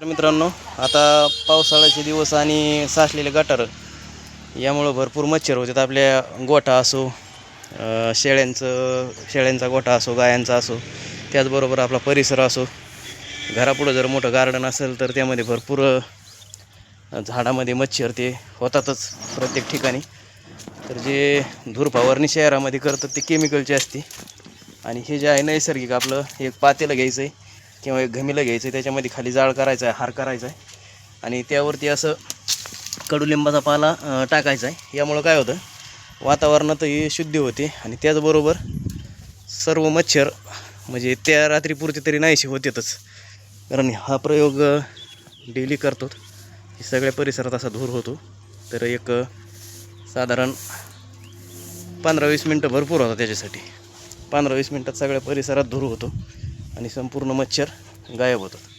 मित्रांनो आता पावसाळ्याचे दिवस आणि साचलेले गटार यामुळं भरपूर मच्छर होतात. आपल्या गोठा असो शेळ्यांचं शेळ्यांचा गोठा असो गायांचा असो त्याचबरोबर आपला परिसर असो घरापुढं जर मोठं गार्डन असेल तर त्यामध्ये भरपूर झाडामध्ये मच्छर ते होतातच प्रत्येक ठिकाणी. तर जे धूर फवारणी शहरामध्ये करतात ते केमिकलचे असते. आणि हे जे आहे नैसर्गिक आपलं एक पातेलं घ्यायचं आहे किंवा एक घमीला घ्यायचं आहे त्याच्यामध्ये खाली जाळ करायचा आहे हार करायचा आहे आणि त्यावरती असं कडुलिंबाचा पाला टाकायचा आहे यामुळं काय होतं वातावरणातही शुद्धी होते आणि त्याचबरोबर सर्व मच्छर म्हणजे त्या रात्रीपुरते तरी नाहीशी होतेच कारण हा प्रयोग डेली करतो. सगळ्या परिसरात असा धूर होतो. तर एक साधारण पंधरा वीस मिनटं भरपूर होता त्याच्यासाठी. पंधरा वीस मिनटात सगळ्या परिसरात धूर होतो. आणि संपूर्ण मच्छर गायब होतात.